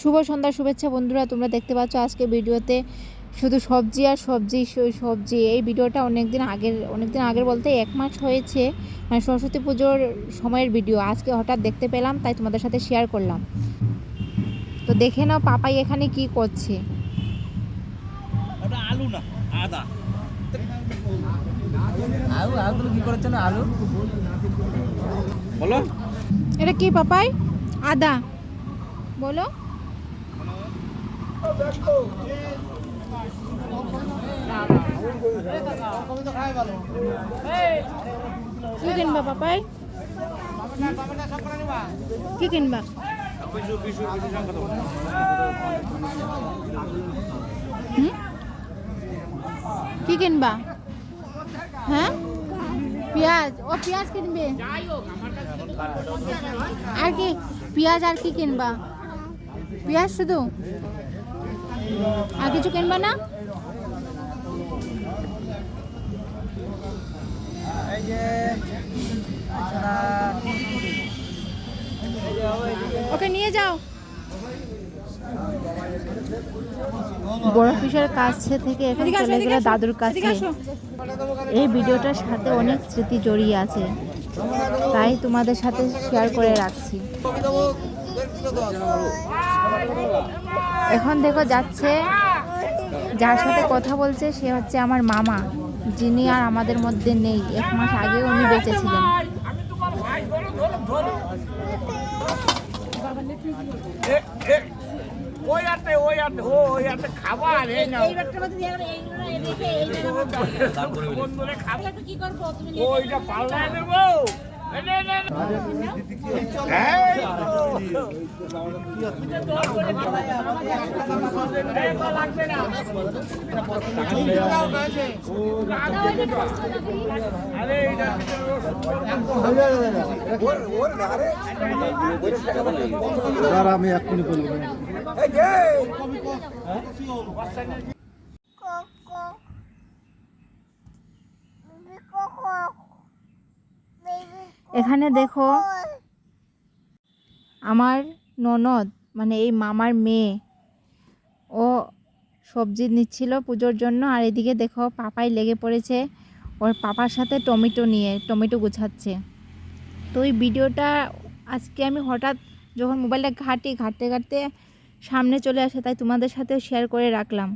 শুভ সন্ধ্যা শুভেচ্ছা বন্ধুরা তোমরা দেখতে পাচ্ছ আজকে ভিডিওতে শুধু সবজি আর সবজি সবজি এই ভিডিওটা অনেক দিন আগের অনেক দিন আগের বলতে এক মাস হয়েছে মানে সরস্বতী পুজোর সময়ের ভিডিও। আজকে হঠাৎ দেখতে পেলাম তাই তোমাদের সাথে শেয়ার করলাম। তো দেখে নাও পাপাই এখানে কি করছে। আলু না আদা। আলু আলু কি করেছেন আলু? বলো। এটা কি পাপাই? আদা। বলো। কি কিনবা পাপাই? কি কিনবা? কি কিনবা? হ্যাঁ? পেঁয়াজ। ও পেঁয়াজ কিনবে? আর কি? পেঁয়াজ আর কি কিনবা? পেঁয়াজ শুধু? আর কিছু কিনবা না? এই যে এছাড়া ওকে নিয়ে যাও। বড় অফিসের কাছে থেকে এখানে চলে গেলে দাদুর কাছে। এই ভিডিওটার সাথে অনেক স্মৃতি জড়িয়ে আছে। তাই তোমাদের সাথে শেয়ার করে রাখছি। এখন দেখো যাচ্ছে যার সাথে কথা বলছে সে হচ্ছে আমার মামা যিনি আর আমাদের মধ্যে নেই। এক মাস আগেও উনি বেঁচে ছিলেন ওই আতে ওই আতে ও ওই আতে খাবার আমি এক্ষুনি বলব এখানে দেখো আমার ননদ মানে এই মামার মেয়ে ও সবজি নিচ্ছিল পুজোর জন্য। আর এদিকে দেখো পাপাই লেগে পড়েছে। ওর পাপার সাথে টমেটো নিয়ে টমেটো গুছাচ্ছে। তো ওই ভিডিওটা আজকে আমি হঠাৎ যখন মোবাইলটা ঘাঁটি ঘাঁটতে ঘাঁটতে সামনে চলে আসে তাই তোমাদের সাথেও শেয়ার করে রাখলাম।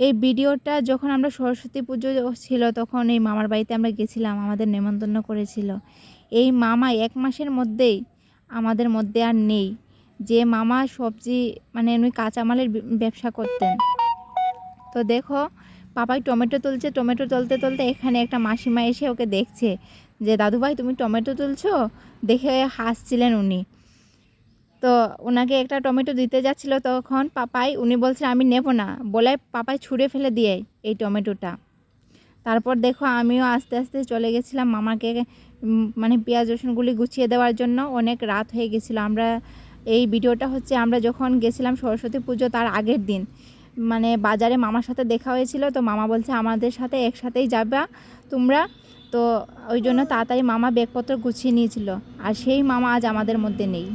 এই ভিডিওটা যখন আমরা সরস্বতী পুজো ছিল, তখন এই মামার বাড়িতে আমরা গেছিলাম, আমাদের নেমন্তন্ন করেছিল। এই মামা এক মাসের মধ্যেই আমাদের মধ্যে আর নেই। যে মামা সবজি মানে উনি কাঁচামালের ব্যবসা করতেন। তো দেখো, পাপাই টমেটো তুলছে, টমেটো তুলতে তুলতে এখানে একটা মাসিমা এসে ওকে দেখছে যে, দাদুভাই, তুমি টমেটো তুলছো? দেখে হাসছিলেন উনি। তো ওনাকে একটা টমেটো দিতে যাচ্ছিল তখন, পাপাই, উনি বলছে আমি নেব না। বলে পাপাই ছুঁড়ে ফেলে দিয়ে এই টমেটোটা। তারপর দেখো আমিও আস্তে আস্তে চলে গেছিলাম মামাকে মানে পেঁয়াজ, রসুনগুলি গুছিয়ে দেওয়ার জন্য। অনেক রাত হয়ে গেছিল। আমরা, এই ভিডিওটা হচ্ছে আমরা যখন গেছিলাম সরস্বতী পুজো তার আগের দিন। মানে বাজারে মামার সাথে দেখা হয়েছিল, তো মামা বলছে, আমাদের সাথে একসাথেই যাবা তোমরা। তো ওই জন্য তাড়াতাড়ি মামা ব্যাগপত্র গুছিয়ে নিয়েছিল। আর সেই মামা আজ আমাদের মধ্যে নেই।